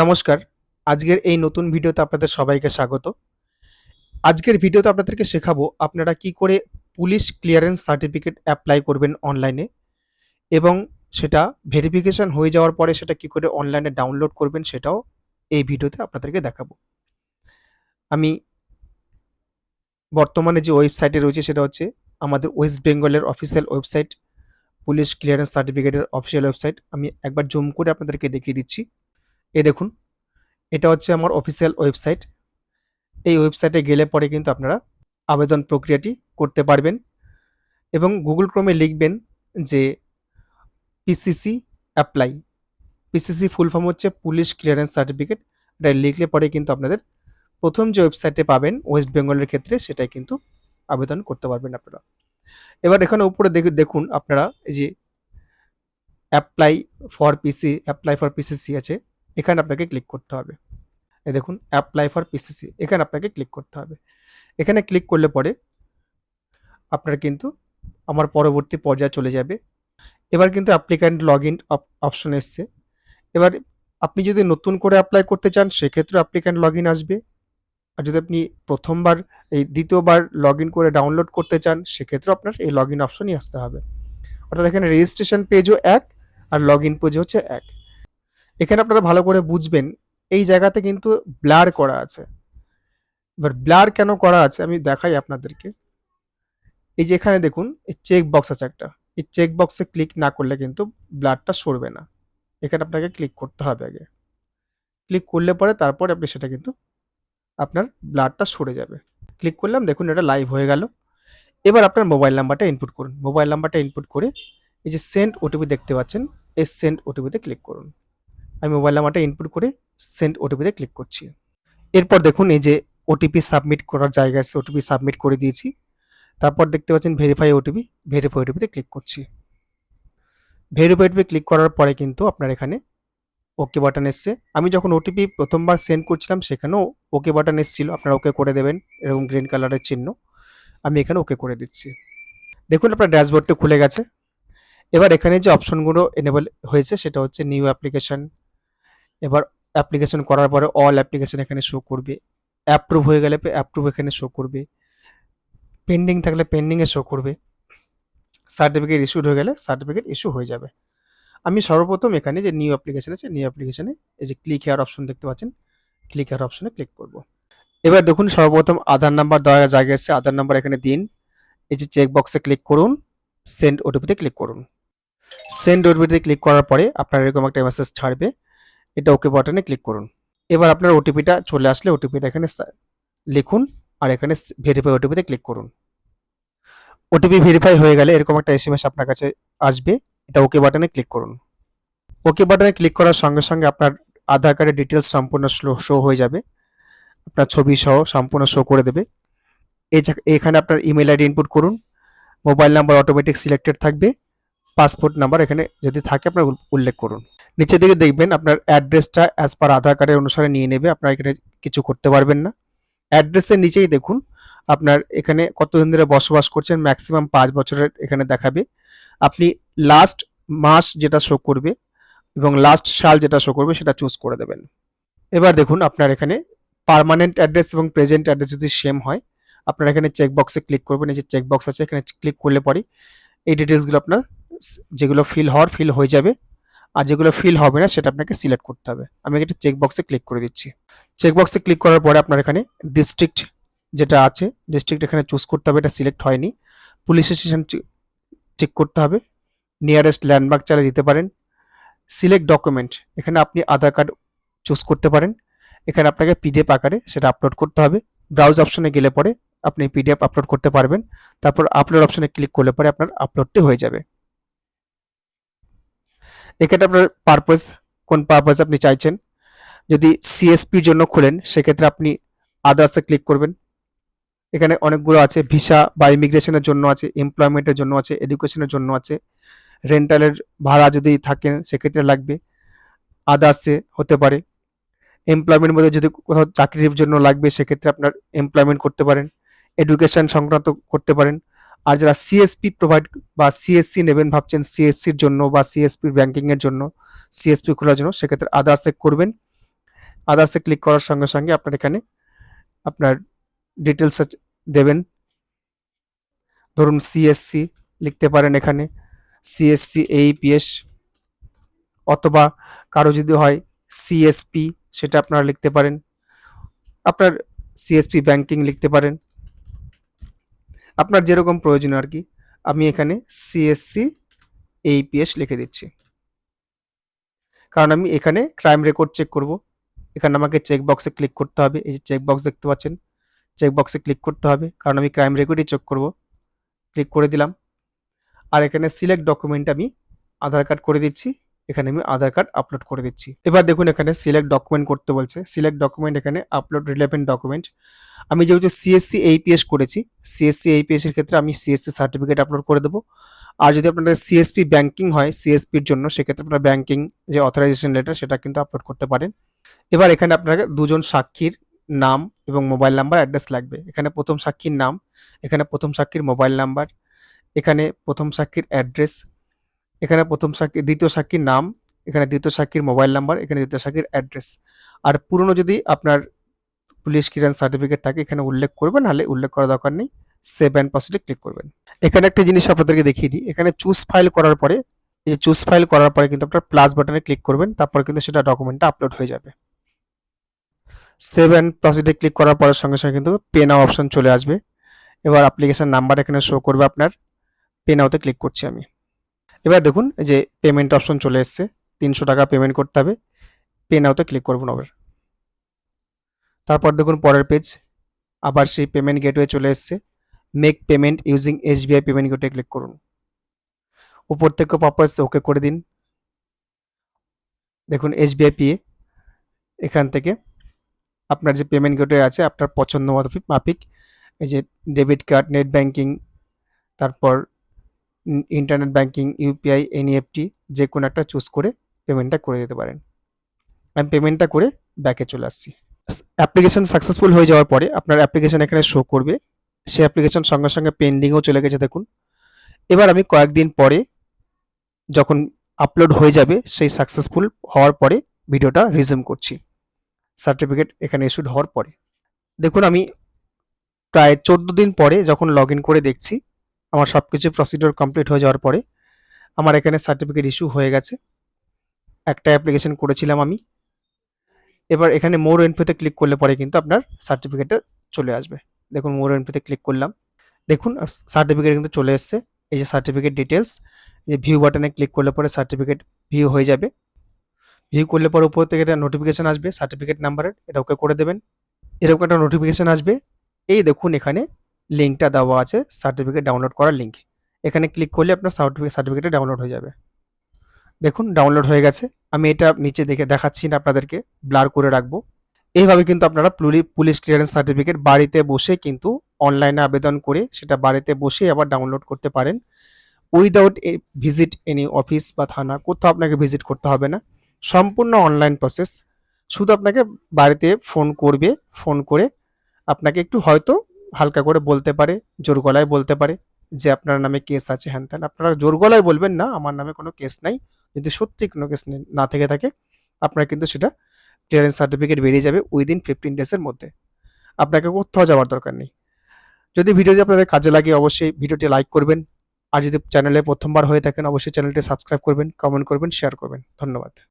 নমস্কার। আজকের এই নতুন ভিডিওতে আপনাদের সবাইকে স্বাগত। আজকের ভিডিওতে আপনাদেরকে শেখাবো আপনারা কি করে পুলিশ ক্লিয়ারেন্স সার্টিফিকেট অ্যাপ্লাই করবেন অনলাইনে এবং সেটা ভেরিফিকেশন হয়ে যাওয়ার পরে সেটা কি করে অনলাইনে ডাউনলোড করবেন সেটাও এই ভিডিওতে আপনাদেরকে দেখাবো। আমি বর্তমানে যে ওয়েবসাইটে রয়েছে সেটা হচ্ছে আমাদের ওয়েস্ট বেঙ্গলের অফিসিয়াল ওয়েবসাইট, পুলিশ ক্লিয়ারেন্স সার্টিফিকেটের অফিসিয়াল ওয়েবসাইট। আমি একবার জুম করে আপনাদেরকে দেখিয়ে দিচ্ছি। এই দেখুন, এটা হচ্ছে আমার অফিসিয়াল ওয়েবসাইট এই ওয়েবসাইটে গেলে পরে কিন্তু আপনারা আবেদন প্রক্রিয়াটি করতে পারবেন এবং গুগল ক্রমে লিখবেন যে PCC apply PCC full form হচ্ছে পুলিশ ক্লিয়ারেন্স সার্টিফিকেট এটা লিখলে পরে কিন্তু আপনাদের প্রথম যে ওয়েবসাইটে পাবেন ওয়েস্ট বেঙ্গলের ক্ষেত্রে সেটাই কিন্তু আবেদন করতে পারবেন আপনারা। এবার এখানে উপরে দেখে দেখুন আপনারা এই যে apply for PC apply for PCC আছে। এখানে আপনাকে ক্লিক করতে হবে। এই দেখুন অ্যাপ্লাই ফর পিসিসি এখানে আপনাকে ক্লিক করতে হবে। এখানে ক্লিক করলে পরে আপনার কিন্তু আমার পরবর্তী পর্যায়ে চলে যাবে। এবার কিন্তু অ্যাপ্লিক্যান্ট লগ ইন অপশন এসছে। এবার আপনি যদি নতুন করে অ্যাপ্লাই করতে চান, সেক্ষেত্রে অ্যাপ্লিক্যান্ট লগ ইন আসবে। আর যদি আপনি প্রথমবার এই দ্বিতীয়বার লগ ইন করে ডাউনলোড করতে চান, সেক্ষেত্রে আপনার এই লগ ইন অপশনই আসতে হবে। অর্থাৎ এখানে রেজিস্ট্রেশন পেজও এক আর লগ ইন পেজ হচ্ছে এক। এখানে আপনারা ভালো করে বুঝবেন, এই জায়গাতে কিন্তু ব্লার করা আছে। এবার ব্লার কেন করা আছে আমি দেখাই আপনাদেরকে। এই যে এখানে দেখুন, এই চেক বক্স আছে একটা। এই চেক বক্সে ক্লিক না করলে কিন্তু ব্লারটা সরবে না। এখানে আপনাকে ক্লিক করতে হবে আগে। ক্লিক করলে পরে তারপর আপনি সেটা কিন্তু আপনার ব্লারটা সরে যাবে। ক্লিক করলাম, দেখুন এটা লাইভ হয়ে গেল। এবার আপনার মোবাইল নাম্বারটা ইনপুট করুন। মোবাইল নাম্বারটা ইনপুট করে এই যে সেন্ড ওটিপি দেখতে পাচ্ছেন, এই সেন্ড ওটিপিতে ক্লিক করুন। আমি মোবাইল নাম্বারটা ইনপুট করে সেন্ড ওটিপিতে ক্লিক করছি। এরপর দেখুন এই যে ওটিপি সাবমিট করার জায়গা আছে ওটিপি সাবমিট করে দিয়েছি। তারপর দেখতে পাচ্ছেন ভেরিফাই ওটিপি ভেরিফাই ওটিপিতে ক্লিক করছি। ভেরিফাই ওটিপি ক্লিক করার পরে কিন্তু আপনার এখানে ওকে বাটন এসছে। আমি যখন ওটিপি প্রথমবার সেন্ড করছিলাম, সেখানেও ওকে বাটন এসেছিল। আপনারা ওকে করে দেবেন, এরকম গ্রিন কালারের চিহ্ন। আমি এখানে ওকে করে দিচ্ছি। দেখুন আপনার ড্যাশবোর্ডটা খুলে গেছে। এবার এখানে যে অপশনগুলো এনেবল হয়েছে, সেটা হচ্ছে নিউ অ্যাপ্লিকেশন এবার অ্যাপ্লিকেশন করার পরে অল অ্যাপ্লিকেশন এখানে শো করবে। অ্যাপ্রুভ হয়ে গেলে অ্যাপ্রুভ এখানে শো করবে। পেন্ডিং থাকলে পেন্ডিংয়ে শো করবে। সার্টিফিকেট ইস্যুড হয়ে গেলে সার্টিফিকেট ইস্যু হয়ে যাবে। আমি সর্বপ্রথম এখানে যে নিউ অ্যাপ্লিকেশন আছে নিউ অ্যাপ্লিকেশনে এই যে ক্লিক হেয়ার অপশন দেখতে পাচ্ছেন ক্লিক হেয়ার অপশনে ক্লিক করব। এবার দেখুন সর্বপ্রথম আধার নাম্বার দেওয়া জায়গায় এসে আধার নাম্বার এখানে দিন। এই যে চেক বক্সে ক্লিক করুন সেন্ড ওটিপিতে ক্লিক করুন। সেন্ড ওটিপিতে ক্লিক করার পরে আপনার এরকম একটা মেসেজ ছাড়বে। এটা ওকে বাটনে ক্লিক করুন। এবার আপনার ওটিপিটা চলে আসলে ওটিপিটা এখানে লিখুন আর এখানে ভেরিফাই ওটিপিতে ক্লিক করুন। ওটিপি ভেরিফাই হয়ে গেলে এরকম একটা এসএমএস আপনার কাছে আসবে। এটা ওকে বাটনে ক্লিক করুন। ওকে বাটনে ক্লিক করার সঙ্গে সঙ্গে আপনার আধার কার্ডের ডিটেলস সম্পূর্ণ শো হয়ে যাবে। আপনার ছবি সহ সম্পূর্ণ শো করে দেবে। এখানে আপনার ইমেল আইডি ইনপুট করুন। মোবাইল নাম্বার অটোমেটিক সিলেক্টেড থাকবে। পাসপোর্ট নাম্বার এখানে যদি থাকে আপনার উল্লেখ করুন। নিচের দিকে দেখবেন আপনার অ্যাড্রেসটা অ্যাজ পার আধার কার্ডের অনুসারে নিয়ে নেবে, আপনার এখানে কিছু করতে পারবেন না। অ্যাড্রেসের নিচেই দেখুন, আপনার এখানে কতদিন ধরে বসবাস করছেন ম্যাক্সিমাম পাঁচ বছরের এখানে দেখাবে। আপনি লাস্ট মাস যেটা শো করবে এবং লাস্ট সাল যেটা শো করবে সেটা চুজ করে দেবেন। এবার দেখুন আপনার এখানে পার্মানেন্ট অ্যাড্রেস এবং প্রেজেন্ট অ্যাড্রেস যদি সেম হয়, আপনার এখানে চেক বক্সে ক্লিক করবেন, এই যে চেক বক্স আছে, এখানে ক্লিক করলে পরে এই ডিটেলসগুলো আপনার, যেগুলো ফিল হওয়ার ফিল হয়ে যাবে। আর যেগুলো ফিল হবে না, সেটা আপনাকে সিলেক্ট করতে হবে। আমি একটা চেক বক্সে ক্লিক করে দিচ্ছি। চেক বক্সে ক্লিক করার পরে আপনার এখানে ডিস্ট্রিক্ট যেটা আছে ডিস্ট্রিক্ট এখানে চুজ করতে হবে, এটা সিলেক্ট হয়নি। পুলিশ স্টেশন চেক করতে হবে। নিয়ারেস্ট ল্যান্ডমার্ক চালে দিতে পারেন। সিলেক্ট ডকুমেন্ট এখানে আপনি আধার কার্ড চুজ করতে পারেন। এখানে আপনাকে পিডিএফ আকারে সেটা আপলোড করতে হবে। ব্রাউজ অপশনে গেলে পরে আপনি পিডিএফ আপলোড করতে পারবেন। তারপর আপলোড অপশনে ক্লিক করলে পরে আপনার আপলোডটি হয়ে যাবে। এখানে আপনার পারপাস কোন পারপাস আপনি চাইছেন? যদি সিএসপির জন্য খোলেন, সেক্ষেত্রে আপনি আদার্সে ক্লিক করবেন। এখানে অনেকগুলো আছে ভিসা বা ইমিগ্রেশনের জন্য আছে এমপ্লয়মেন্টের জন্য আছে এডুকেশনের জন্য আছে। রেন্টালের ভাড়া যদি থাকেন সেক্ষেত্রে লাগবে। আদার্সে হতে পারে। এমপ্লয়মেন্ট মধ্যে যদি কোথাও চাকরির জন্য লাগবে, সেক্ষেত্রে আপনার এমপ্লয়মেন্ট করতে পারেন। এডুকেশন সংক্রান্ত করতে পারেন। আর যারা সিএসপি প্রোভাইড বা সিএসসি নেবেন ভাবছেন সিএসসির জন্য বা সিএসপি ব্যাংকিংয়ের জন্য সিএসপি খোলার জন্য, সেক্ষেত্রে আদার্সে করবেন। আদার্সে ক্লিক করার সঙ্গে সঙ্গে আপনার এখানে আপনার ডিটেলস দেবেন। ধরুন সিএসসি লিখতে পারেন এখানে সিএসসি এইপিএস অথবা কারও যদি হয় সিএসপি সেটা আপনারা লিখতে পারেন। আপনার সিএসপি ব্যাংকিং লিখতে পারেন। আপনার যেরকম প্রয়োজন আর কি, আমি এখানে সিএসসি এইপিএস লিখে দিচ্ছি। কারণ আমি এখানে ক্রাইম রেকর্ড চেক করব। এখানে আমাকে চেক বক্সে ক্লিক করতে হবে। এই যে চেক বক্স দেখতে পাচ্ছেন চেক বক্সে ক্লিক করতে হবে। কারণ আমি ক্রাইম রেকর্ডই চেক করব। ক্লিক করে দিলাম। আর এখানে সিলেক্ট ডকুমেন্ট আমি আধার কার্ড করে দিচ্ছি। এখানে আমি আধার কার্ড আপলোড করে দিচ্ছি। এবার দেখুন এখানে সিলেক্ট ডকুমেন্ট করতে বলছে। সিলেক্ট ডকুমেন্ট এখানে আপলোড রিলেভেন্ট ডকুমেন্ট আমি যেহেতু সিএসসি এইপিএস করেছি সিএসসি এইপিএস এর ক্ষেত্রে আমি সিএসসি সার্টিফিকেট আপলোড করে দেবো। আর যদি আপনাদের সিএসপি ব্যাংকিং হয় সিএসপির জন্য সেক্ষেত্রে আপনার ব্যাংকিং যে অথরাইজেশন লেটার সেটা কিন্তু আপলোড করতে পারেন। এবার এখানে আপনাকে দুজন সাক্ষীর নাম এবং মোবাইল নাম্বার অ্যাড্রেস লাগবে। এখানে প্রথম সাক্ষীর নাম, এখানে প্রথম সাক্ষীর মোবাইল নাম্বার এখানে প্রথম সাক্ষীর অ্যাড্রেস এখানে প্রথম সাক্ষী, দ্বিতীয় সাক্ষীর নাম, এখানে দ্বিতীয় সাক্ষীর মোবাইল নাম্বার, এখানে দ্বিতীয় সাক্ষীর অ্যাড্রেস। আর পুরনো যদি আপনার পুলিশ ক্লিয়ারেন্স সার্টিফিকেট থাকে, এখানে উল্লেখ করবেন, নাহলে উল্লেখ করার দরকার নেই সেভ অ্যান্ড প্রসিডে ক্লিক করবেন। এখানে একটা জিনিস আপনাদেরকে দেখিয়ে দিই, এখানে চুজ ফাইল করার পরে, এই চুজ ফাইল করার পরে কিন্তু আপনার প্লাস বাটনে ক্লিক করবেন, তারপর কিন্তু সেটা ডকুমেন্টটা আপলোড হয়ে যাবে। সেভ অ্যান্ড প্রসিডে ক্লিক করার পরের সঙ্গে সঙ্গে কিন্তু পে নাও অপশন চলে আসবে। এবার অ্যাপ্লিকেশন নাম্বার এখানে শো করবে আপনার পে নাওতে ক্লিক করছি আমি। এবার দেখুন, এই যে পেমেন্ট অপশন চলে এসছে, তিনশো টাকা পেমেন্ট করতে হবে পে নাওতে ক্লিক করবেন আবার তারপর দেখুন পরের পেজ আবার সেই পেমেন্ট গেটওয়ে চলে এসছে make payment using SBI payment gateway click করুন। উপর থেকে পারপাস ওকে করে দিন। দেখুন এসবিআই পিএ এখান থেকে আপনার যে পেমেন্ট গেটওয়ে আছে, আপনার পছন্দ মতো মাফিক, এই যে ডেবিট কার্ড নেট ব্যাংকিং তারপর ইন্টারনেট ব্যাংকিং ইউপিআই এনইএফটি যে কোনো একটা চুজ করে পেমেন্টটা করে দিতে পারেন। আমি পেমেন্টটা করে ব্যাকে চলে আসছি। অ্যাপ্লিকেশন সাকসেসফুল হয়ে যাওয়ার পরে আপনার অ্যাপ্লিকেশন এখানে শো করবে। সেই অ্যাপ্লিকেশন সঙ্গে সঙ্গে পেন্ডিংও চলে গেছে দেখুন। এবার আমি কয়েকদিন পরে যখন আপলোড হয়ে যাবে সেই সাকসেসফুল হওয়ার পরে ভিডিওটা রিজিউম করছি। সার্টিফিকেট এখানে ইস্যুড হওয়ার পরে। দেখুন আমি প্রায় চোদ্দ দিন পরে যখন লগ করে দেখছি আমার সব কিছু প্রসিডিওর কমপ্লিট হয়ে যাওয়ার পরে আমার এখানে সার্টিফিকেট ইস্যু হয়ে গেছে। একটা অ্যাপ্লিকেশন করেছিলাম আমি। এবার এখানে মোর এনপিতে ক্লিক করলে পরে কিন্তু আপনার সার্টিফিকেটটা চলে আসবে। দেখুন মোর এনপিতে ক্লিক করলাম। দেখুন সার্টিফিকেট কিন্তু চলে এসছে। এই যে সার্টিফিকেট ডিটেলস যে ভিউ বাটনে ক্লিক করলে পরে সার্টিফিকেট ভিউ হয়ে যাবে। ভিউ করলে পরে উপর থেকে একটা নোটিফিকেশান আসবে সার্টিফিকেট নাম্বারের এটা ওকে করে দেবেন। এরকম একটা নোটিফিকেশান আসবে। এই দেখুন এখানে লিঙ্কটা দেওয়া আছে সার্টিফিকেট ডাউনলোড করার লিঙ্ক এখানে ক্লিক করলে আপনার সার্টিফিকেট সার্টিফিকেটটা ডাউনলোড হয়ে যাবে। দেখুন ডাউনলোড হয়ে গেছে। আমি এটা নিচে দেখে দেখাচ্ছি না আপনাদেরকে ব্লার করে রাখব। এইভাবে কিন্তু আপনারা পুলি, পুলিশ ক্লিয়ারেন্স সার্টিফিকেট বাড়িতে বসে কিন্তু অনলাইনে আবেদন করে সেটা বাড়িতে বসে আবার ডাউনলোড করতে পারেন। উইদাউট ভিজিট এনি অফিস বা থানা, কোথাও আপনাকে ভিজিট করতে হবে না। সম্পূর্ণ অনলাইন প্রসেস শুধু আপনাকে বাড়িতে ফোন করবে ফোন করে আপনাকে একটু হয়তো হালকা করে বলতে পারে, জোর গলায় বলতে পারে যে আপনার নামে কেস আছে। হ্যান ত্যান, আপনারা জোর গলায় বলবেন না, আমার নামে কোনো কেস নাই। যদি সত্যি কোনো কেস না থেকে থাকে, আপনার কিন্তু সেটা ক্লিয়ারেন্স সার্টিফিকেট বেরিয়ে যাবে উইদিন ফিফটিন ডেজের মধ্যে। আপনাকে কোথাও যাওয়ার দরকার নেই। যদি ভিডিওটি আপনাদের কাজে লাগে, অবশ্যই ভিডিওটি লাইক করবেন। আর যদি চ্যানেলে প্রথমবার হয়ে থাকেন, অবশ্যই চ্যানেলটি সাবস্ক্রাইব করবেন কমেন্ট করবেন শেয়ার করবেন। ধন্যবাদ।